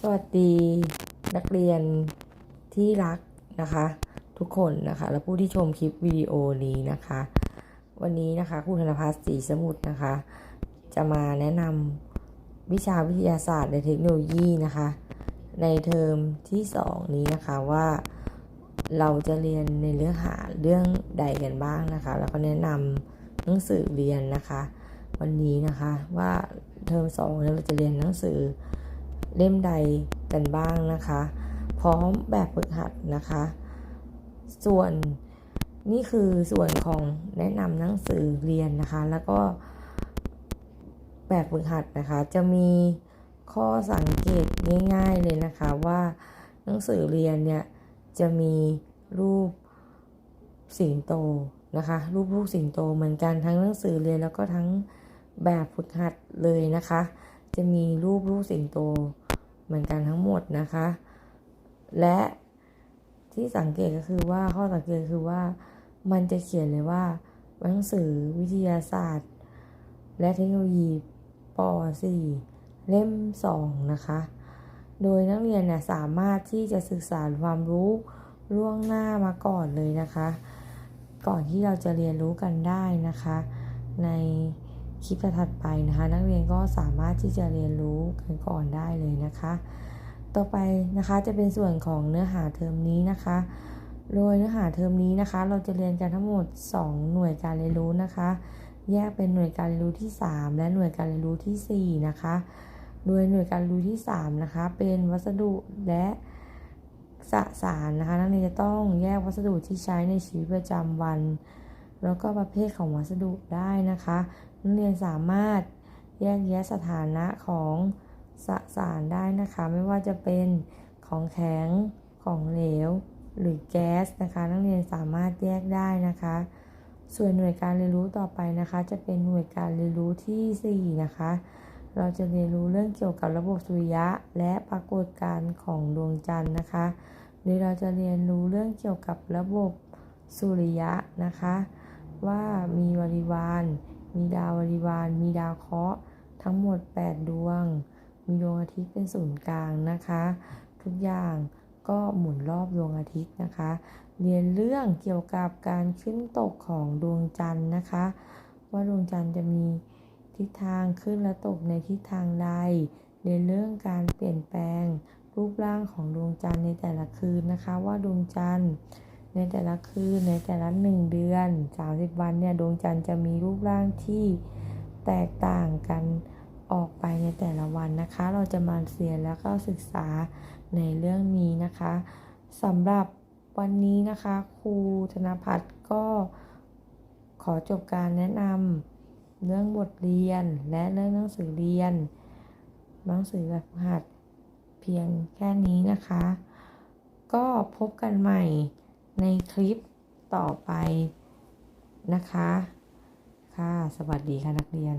สวัสดีนักเรียนที่รักนะคะ ทุกคนนะคะ และผู้ที่ชมคลิปวิดีโอนี้นะคะ วันนี้นะคะครูธนภัสศรีสมุทรนะคะ จะมาแนะนำวิชาวิทยาศาสตร์และเทคโนโลยีนะคะ ในเทอมที่ 2 นี้นะคะว่าเราจะเรียนในเรื่องหาเรื่องใดกันบ้างนะคะ แล้วก็แนะนำหนังสือเรียนนะคะ วันนี้นะคะว่าเทอมสองเนี่ยเราจะเรียนหนังสือ เล่มใดกันบ้างนะคะ พร้อมแบบฝึกหัดนะคะ ส่วนนี่คือส่วนของแนะนำหนังสือเรียนนะคะ แล้วก็แบบฝึกหัดนะคะ จะมีข้อสังเกตง่ายๆเลยนะคะว่าหนังสือเรียนเนี่ยจะมีรูปสิงโตนะคะ รูปลูกสิงโตเหมือนกันทั้งหนังสือเรียนแล้วก็ทั้งแบบฝึกหัดเลยนะคะ จะมีรูปลูกสิงโต เหมือนกันทั้งหมดนะคะ และที่สังเกตก็คือว่าข้อสังเกตคือว่ามันจะเขียนเลยว่า หนังสือวิทยาศาสตร์ และเทคโนโลยีป .4 เล่ม 2 นะคะ โดยนักเรียนเนี่ยสามารถที่จะศึกษาความรู้ล่วงหน้ามาก่อนเลยนะคะ ก่อนที่เราจะเรียนรู้กันได้นะคะ ใน คลิปถัดไปนะคะ นักเรียนก็สามารถที่จะเรียนรู้กันก่อนได้เลยนะคะ ต่อไปนะคะจะเป็นส่วนของเนื้อหาเทอมนี้นะคะ โดยเนื้อหาเทอมนี้นะคะ เราจะเรียนกันทั้งหมด 2 หน่วยการเรียนรู้นะคะ แยกเป็นหน่วยการเรียนรู้ที่ 3 และหน่วยการเรียนรู้ที่ 4 นะคะ โดยหน่วยการเรียนรู้ที่ 3 นะคะ เป็นวัสดุและสสารนะคะ นักเรียนจะต้องแยกวัสดุที่ใช้ในชีวิตประจำวัน แล้วก็ประเภทของวัสดุได้นะคะนักเรียนสามารถแยกแยะสถานะของสสารได้นะคะ ไม่ว่าจะเป็นของแข็งของเหลว หรือแก๊สนะคะ นักเรียนสามารถแยกได้นะคะ ส่วนหน่วยการเรียนรู้ต่อไปนะคะ จะเป็นหน่วยการเรียนรู้ที่4นะคะเราจะเรียนรู้เรื่องเกี่ยวกับระบบสุริยะ และปรากฏการณ์ของดวงจันทร์นะคะโดยเราจะเรียนรู้เรื่องเกี่ยวกับระบบสุริยะนะคะ ว่ามีบริวาร มีดาวบริวาร มีดาวเคราะห์ทั้งหมด 8 ดวง มีดวงอาทิตย์เป็นศูนย์กลางนะคะ ทุกอย่างก็หมุนรอบดวงอาทิตย์นะคะ เรียนเรื่องเกี่ยวกับการขึ้นตกของดวงจันทร์นะคะ ว่าดวงจันทร์จะมีทิศทางขึ้นและตกในทิศทางใด เรียนเรื่องการเปลี่ยนแปลงรูปร่างของดวงจันทร์ในแต่ละคืนนะคะ ว่าดวงจันทร์ ในแต่ละคืนในแต่ละหนึ่งเดือน 30 วันเนี่ยดวงจันทร์จะมีรูปร่างที่แตกต่างกันออกไปในแต่ละวันนะคะ เราจะมาเรียนแล้วก็ศึกษาในเรื่องนี้นะคะสำหรับวันนี้นะคะครูธนพัฒน์ก็ขอจบการแนะนำเรื่องบทเรียนและเรื่องหนังสือเรียน หนังสือแบบหัดเพียงแค่นี้นะคะ ก็พบกันใหม่ ในคลิปต่อไปนะคะ ค่ะ สวัสดีค่ะนักเรียน